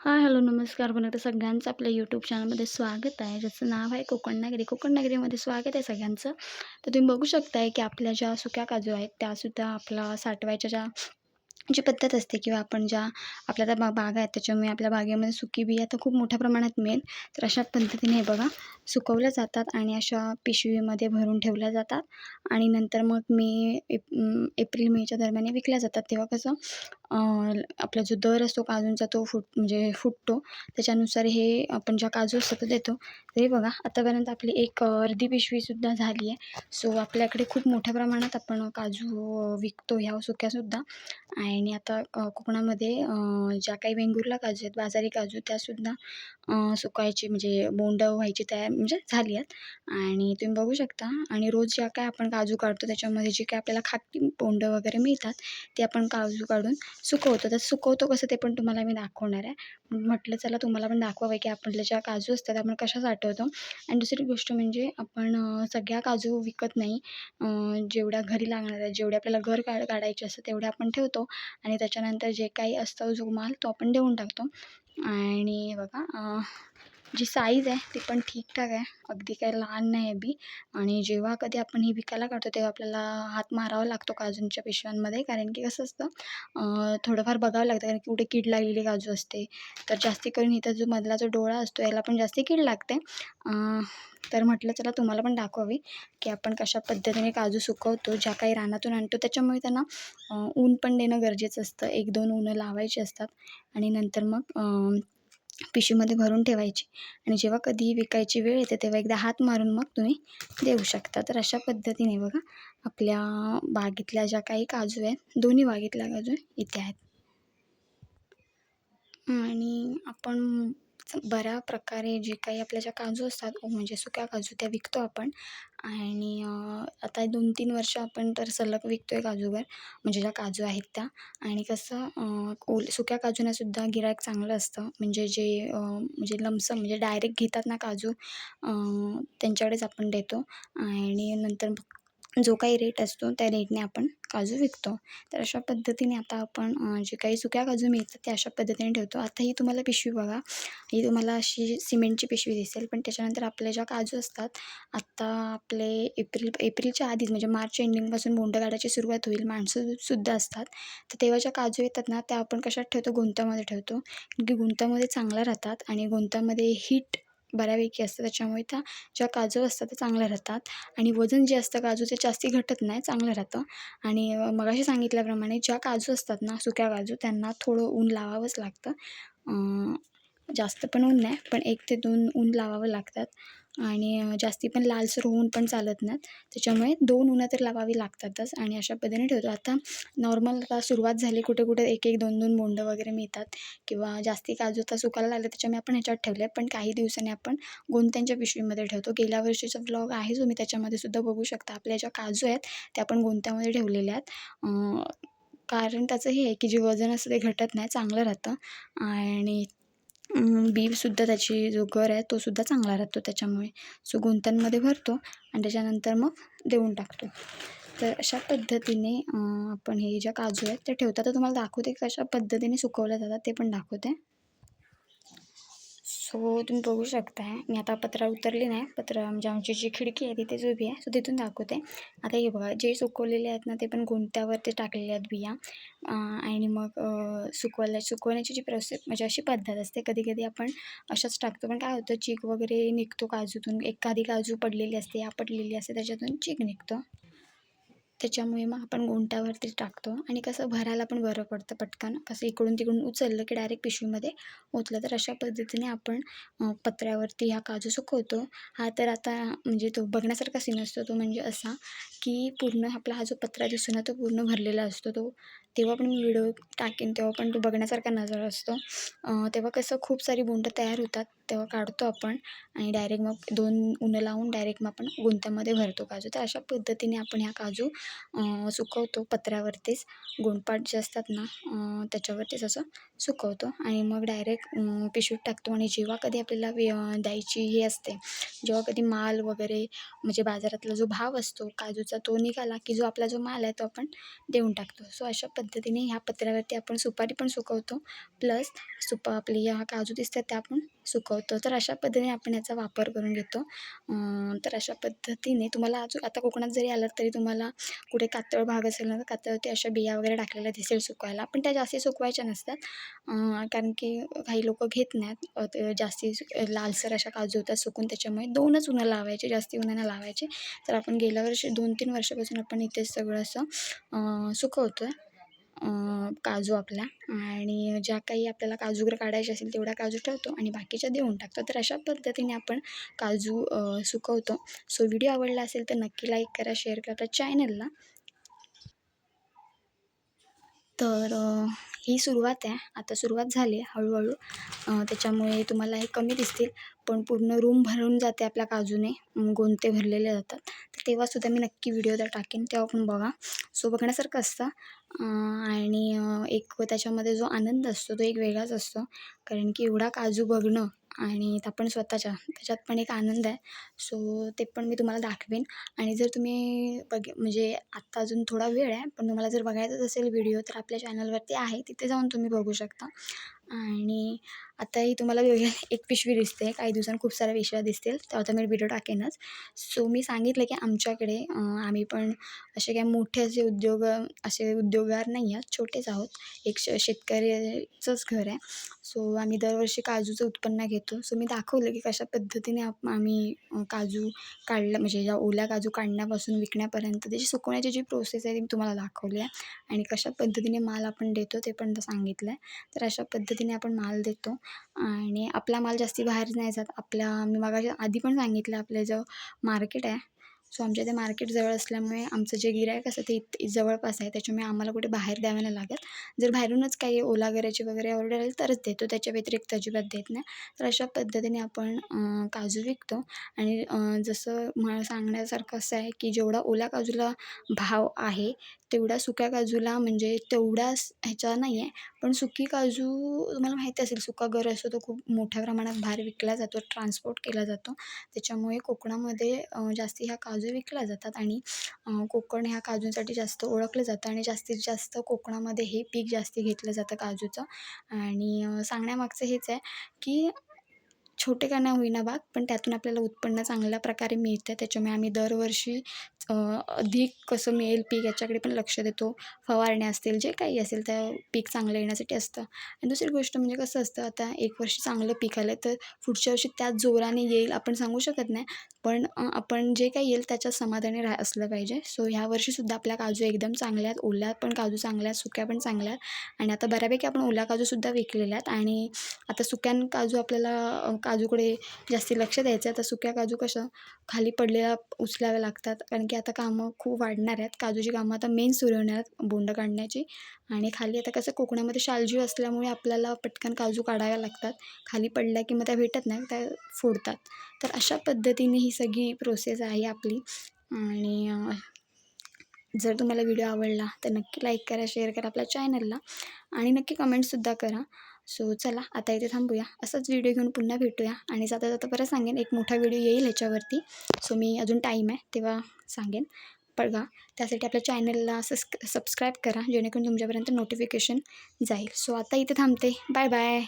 Hi hello नमस्कार. पण एकदा सगळ्यांचं आपल्या यूट्यूब चॅनलमध्ये स्वागत आहे. ज्याचं नाव आहे कोकण नगरी. कोकण स्वागत आहे सगळ्यांचं. तर तुम्ही बघू शकताय की आपल्या ज्या सुक्या काजू आहेत त्यासुद्धा आपला साठवायच्या ज्या जी पद्धत असते किंवा आपण ज्या आपल्या त्या बा बागा आहेत त्याच्यामुळे आपल्या बागेमध्ये सुकी बिया तर खूप मोठ्या प्रमाणात मिळेल. तर अशा पद्धतीने हे बघा सुकवल्या जातात आणि अशा पिशवीमध्ये भरून ठेवल्या जातात. आणि नंतर मग मे एप एप्रिल मेच्या दरम्यान विकल्या जातात. तेव्हा कसं आपला जो दर असतो काजूंचा तो फुट म्हणजे फुटतो. त्याच्यानुसार हे आपण ज्या काजू असतात देतो. हे बघा आतापर्यंत आपली एक अर्धी पिशवीसुद्धा झाली आहे. सो आपल्याकडे खूप मोठ्या प्रमाणात आपण काजू विकतो ह्या सुक्यासुद्धा आणि आता कोकणामध्ये ज्या काही वेंगुर्ला काजू आहेत बाजारी काजू त्यासुद्धा सुकायची म्हणजे बोंड व्हायची तयार म्हणजे झाली आहेत. आणि तुम्ही बघू शकता आणि रोज ज्या काय आपण काजू काढतो त्याच्यामध्ये जे काय आपल्याला खाकी बोंड वगैरे मिळतात ते आपण काजू काढून सुकवतो. तर सुकवतो कसं ते पण तुम्हाला मी दाखवणार आहे. म्हटलं चला तुम्हाला पण दाखवावं की आपल्या ज्या काजू असतात आपण कशा साठवतो आणि दुसरी गोष्ट म्हणजे आपण सगळ्या काजू विकत नाही. जेवढ्या घरी लागणार आहे जेवढे आपल्याला घर काढ काढायचे असतं तेवढे आपण ठेवतो. आणि त्याच्यानंतर जे काही असतं जो माल तो आपण देऊन टाकतो. आणि बघा जी साईज आहे ती पण ठीकठाक आहे. अगदी काही लहान नाही आहे बी. आणि जेव्हा कधी आपण ही विकायला काढतो तेव्हा आपल्याला हात मारावा लागतो काजूंच्या पिशव्यांमध्ये. कारण की कसं असतं थोडंफार बघावं लागतं कारण की कुठे कीड लागलेली काजू असते. तर जास्ती करून इथं जो मधला जो डोळा असतो याला पण जास्ती कीड लागते. तर म्हटलं चला तुम्हाला पण दाखवावी की आपण कशा पद्धतीने काजू सुकवतो ज्या काही रानातून आणतो. त्याच्यामुळे त्यांना ऊन पण देणं गरजेचं असतं. एक दोन ऊनं लावायची असतात. आणि नंतर मग पिशवीमध्ये भरून ठेवायची. आणि जेव्हा कधीही विकायची वेळ येते तेव्हा एकदा हात मारून मग तुम्ही देऊ शकता. तर अशा पद्धतीने बघा आपल्या बागेतल्या ज्या काही काजू आहेत दोन्ही बागेतल्या काजू इथे आहेत. आणि आपण बऱ्या प्रकारे जे काही आपल्या ज्या काजू असतात म्हणजे सुक्या काजू त्या विकतो आपण आणि आता दोन तीन वर्ष आपण तर सलग विकतो आहे काजूवर म्हणजे ज्या काजू आहेत त्या. आणि कसं ओल सुक्या काजूनासुद्धा गिऱ्हाईक चांगलं असतं. म्हणजे जे म्हणजे लमसम म्हणजे डायरेक्ट घेतात ना काजू त्यांच्याकडेच आपण देतो. आणि नंतर जो काही रेट असतो त्या रेटने आपण काजू विकतो. तर अशा पद्धतीने आता आपण जे काही सुक्या काजू मिळतात ते अशा पद्धतीने ठेवतो. आता ही तुम्हाला पिशवी बघा. ही तुम्हाला अशी सिमेंटची पिशवी दिसेल. पण त्याच्यानंतर आपले ज्या काजू असतात आत्ता आपले एप्रिल एप्रिलच्या आधीच म्हणजे मार्च एंडिंगपासून बोंड काढायची सुरुवात होईल. माणसंसुद्धा असतात. तर तेव्हा ज्या काजू येतात ना त्या आपण कशात ठेवतो? गुंतामध्ये ठेवतो. की गुंतामध्ये चांगल्या राहतात आणि गुंतामध्ये हीट बऱ्यापैकी असतं. त्याच्यामुळे त्या ज्या काजू असतात त्या चांगल्या राहतात. आणि वजन जे असतं काजू ते जास्ती घटत नाही चांगलं राहतं. आणि मगाशी सांगितल्याप्रमाणे ज्या काजू असतात ना सुक्या काजू त्यांना थोडं ऊन लावावंच लागतं. जास्त पण ऊन नाही पण एक ते दोन ऊन लावावं लागतात. आणि जास्ती पण लालसर होऊन पण चालत नाहीत. त्याच्यामुळे दोन उन्हं तर लावावी लागतातच आणि अशा पद्धतीने ठेवतो. आता नॉर्मल आता सुरुवात झाली कुठे कुठे एक एक दोन दोन बोंडं वगैरे मिळतात किंवा जास्ती काजू आता सुकायला लागले त्याच्यामुळे आपण ह्याच्यात ठेवले पण काही दिवसांनी आपण गोंत्यांच्या पिशवीमध्ये ठेवतो. गेल्या वर्षीचा ब्लॉग आहे जो मी त्याच्यामध्ये सुद्धा बघू शकता. आपल्या ज्या काजू आहेत त्या आपण गोंत्यामध्ये ठेवलेल्या आहेत. कारण त्याचं हे आहे की जे वजन असतं ते घटत नाही चांगलं राहतं. आणि बीसुद्धा त्याची जो गर आहे तोसुद्धा चांगला राहतो त्याच्यामुळे. सो गुंत्यांमध्ये भरतो आणि त्याच्यानंतर मग देऊन टाकतो. तर अशा पद्धतीने आपण हे ज्या काजू आहेत त्या ठेवतात. तर तुम्हाला दाखवते कशा पद्धतीने सुकवल्या जातात ते पण दाखवते. सो तुम्ही बघू शकता. मी आता पत्रा उतरली नाही. पत्र म्हणजे आमची जी खिडकी आहे तिथेच उभी आहे. सो तिथून दाखवते. आता हे बघा जे सुकवलेले आहेत ना ते पण गोंत्यावरती टाकलेले आहेत बिया. आणि मग सुकवायला सुकवण्याची जी प्रोसेस म्हणजे अशी पद्धत असते. कधी कधी आपण अशाच टाकतो. पण काय होतं चीक वगैरे निघतो काजूतून. एखादी काजू पडलेली असते आपटलेली असते त्याच्यातून चीक निघतो. त्याच्यामुळे मग आपण गोंटावरती टाकतो आणि कसं भरायला पण बरं पडतं पटकन. कसं इकडून तिकडून उचललं की डायरेक्ट पिशवीमध्ये ओतलं. तर अशा पद्धतीने आपण पत्र्यावरती ह्या काजू सुकवतो. हा तर आता म्हणजे तो बघण्यासारखा सीन असतो. तो म्हणजे असा की पूर्ण आपला हा जो पत्रा दिसतो ना तो पूर्ण भरलेला असतो. तो तेव्हा पण मी व्हिडिओ टाकेन तेव्हा पण तो बघण्यासारखा नजर असतो. तेव्हा कसं खूप सारी बोंडं तयार होतात तेव्हा काढतो आपण आणि डायरेक्ट मग दोन उन्हं लावून डायरेक्ट मग आपण गुंत्यामध्ये भरतो काजू. तर अशा पद्धतीने आपण ह्या काजू सुकवतो पत्र्यावरतीच गोंडपाट जे असतात ना त्याच्यावरतीच असं सुकवतो आणि मग डायरेक्ट पिशवीत टाकतो आणि जेव्हा कधी आपल्याला वे द्यायची हे असते जेव्हा कधी माल वगैरे म्हणजे बाजारातला जो भाव असतो काजूचा तो निघाला की जो आपला जो माल आहे तो आपण देऊन टाकतो. सो अशा पद्धती पद्धतीने ह्या पत्र्यावरती आपण सुपारी पण सुकवतो. प्लस सुपा आपली ह्या काजू दिसतात त्या आपण सुकवतो. तर अशा पद्धतीने आपण याचा वापर करून घेतो. तर अशा पद्धतीने तुम्हाला अजून आता कोकणात जरी आलात तरी तुम्हाला कुठे कातळ भाग असेल ना तर कातळवरती अशा बिया वगैरे टाकलेल्या दिसेल सुकवायला. पण त्या जास्ती सुकवायच्या नसतात. कारण की काही लोक घेत नाहीत. जास्ती लालसर अशा काजू होतात सुकून त्याच्यामुळे दोनच उन्हा लावायचे जास्ती उन्हानं लावायचे. तर आपण गेल्या वर्षी दोन तीन वर्षापासून आपण इथेच सगळं असं सुकवतो आहे काजू आपला. आणि ज्या काही आपल्याला काजू वगैरे काढायचे असेल तेवढ्या काजू ठेवतो आणि बाकीच्या देऊन टाकतो. तर अशा पद्धतीने आपण काजू सुकवतो. सो व्हिडिओ आवडला असेल तर नक्की लाईक करा शेअर करा आपल्या चॅनलला तर ही सुरुवात आहे. आता सुरुवात झाली आहे हळूहळू. त्याच्यामुळे तुम्हाला हे कमी दिसतील. पण पूर्ण रूम भरून जाते आपल्या काजूने. गोंते भरलेले जातात. तर तेव्हासुद्धा मी नक्की व्हिडिओ त्या टाकेन. तेव्हा पण बघा. सो बघण्यासारखं असतं. आणि एक त्याच्यामध्ये जो आनंद असतो तो एक वेगळाच असतो. कारण की एवढा काजू बघणं आणि आपण स्वतःच्या त्याच्यात पण एक आनंद आहे. सो ते पण मी तुम्हाला दाखवेन. आणि जर तुम्ही बघ म्हणजे आत्ता अजून थोडा वेळ आहे पण तुम्हाला जर बघायचाच असेल व्हिडिओ तर आपल्या चॅनलवरती आहे तिथे जाऊन तुम्ही बघू शकता. आणि आताही तुम्हाला एक पिशवी दिसते काही दिवसांनी खूप साऱ्या पिशव्या दिसतील तेव्हा तर मी व्हिडिओ टाकेनच. सो मी सांगितलं की आमच्याकडे आम्ही पण असे काही मोठे असे उद्योग असे उद्योगगार नाही आहोत छोटेच आहोत. एक श शेतकऱ्याचंच घर आहे. सो आम्ही दरवर्षी काजूचं उत्पन्न घेतो. सो मी दाखवलं की कशा पद्धतीने आप आम्ही काजू काढलं म्हणजे ज्या ओल्या काजू काढण्यापासून विकण्यापर्यंत त्याची सुकवण्याची जी प्रोसेस आहे ती मी तुम्हाला दाखवली आहे. आणि कशा पद्धतीने माल आपण देतो ते पण सांगितलं आहे तर अशा पद्धतीने आपण माल देतो. आणि आपला माल जास्ती बाहेर नाही जात. आपल्या मी मगाशी आधी पण सांगितलं आपलं जो मार्केट आहे सो आमच्या इथे मार्केट जवळ असल्यामुळे आमचं जे गिरायक असतं ते इत जवळपास आहे. त्याच्यामुळे आम्हाला कुठे बाहेर द्यावं नाही लागत. जर बाहेरूनच काही ओला करायची वगैरे ऑर्डर आली तरच देतो. त्याच्या व्यतिरिक्त अजिबात देत नाही. तर अशा पद्धतीने आपण काजू विकतो. आणि जसं मला सांगण्यासारखं असं आहे की जेवढा ओला काजूला भाव आहे तेवढा सुक्या काजूला म्हणजे तेवढाच ह्याचा नाही आहे पण सुकी काजू तुम्हाला माहिती असेल सुका गर असतो तो खूप मोठ्या प्रमाणात बाहेर विकला जातो ट्रान्सपोर्ट केला जातो. त्याच्यामुळे कोकणामध्ये जास्ती ह्या काजू काजू विकल्या जातात आणि कोकण ह्या काजूंसाठी जास्त ओळखलं जातं आणि जास्तीत जास्त कोकणामध्ये हे पीक जास्त घेतलं जातं काजूचं. आणि सांगण्यामागचं हेच आहे की छोटे का नाही होईना बाग पण त्यातून आपल्याला उत्पन्न चांगल्या प्रकारे मिळतं. त्याच्यामुळे आम्ही दरवर्षी अधिक कसं मिळेल पीक याच्याकडे पण लक्ष देतो. फवारण्या असतील जे काही असेल त्या पीक चांगलं येण्यासाठी असतं. आणि दुसरी गोष्ट म्हणजे कसं असतं आता एक वर्षी चांगलं पीक आलं तर पुढच्या वर्षी त्याच जोराने येईल आपण सांगू शकत नाही. पण आपण जे काही येईल त्याच्यात समाधानी राह असलं पाहिजे. सो ह्या वर्षीसुद्धा आपल्या काजू एकदम चांगल्या आहेत. ओल्या पण काजू चांगल्या आहेत सुक्या पण चांगल्या आहेत. आणि आता बऱ्यापैकी आपण ओल्या काजूसुद्धा विकलेल्या आहेत. आणि आता सुक्यान काजू आपल्याला काजूकडे जास्ती लक्ष द्यायचं आता सुक्या काजू कसं खाली पडलेल्या उचलाव्या लागतात. कारण की आता कामं खूप वाढणार आहेत. काजूची कामं आता मेन सुरू होणार आहेत बोंड काढण्याची. आणि खाली आता कसं कोकणामध्ये शालजीव असल्यामुळे आपल्याला पटकन काजू काढाव्या लागतात. खाली पडल्या की मग त्या भेटत नाही त्या फोडतात. तर अशा पद्धतीने ही सगळी प्रोसेस आहे आपली. आणि जर तुम्हाला व्हिडिओ आवडला तर नक्की लाईक करा शेअर करा आपल्या चॅनलला आणि नक्की कमेंटसुद्धा करा. सो चला आता इथे थांबूया. असंच व्हिडिओ घेऊन पुन्हा भेटूया. आणि जाता जाता परत सांगेन एक मोठा व्हिडिओ येईल ह्याच्यावरती. सो मी अजून टाईम आहे तेव्हा सांगेन. बघा त्यासाठी आपल्या चॅनलला सस्क सबस्क्राईब करा जेणेकरून तुमच्यापर्यंत नोटिफिकेशन जाईल. सो आता इथे थांबते. Bye bye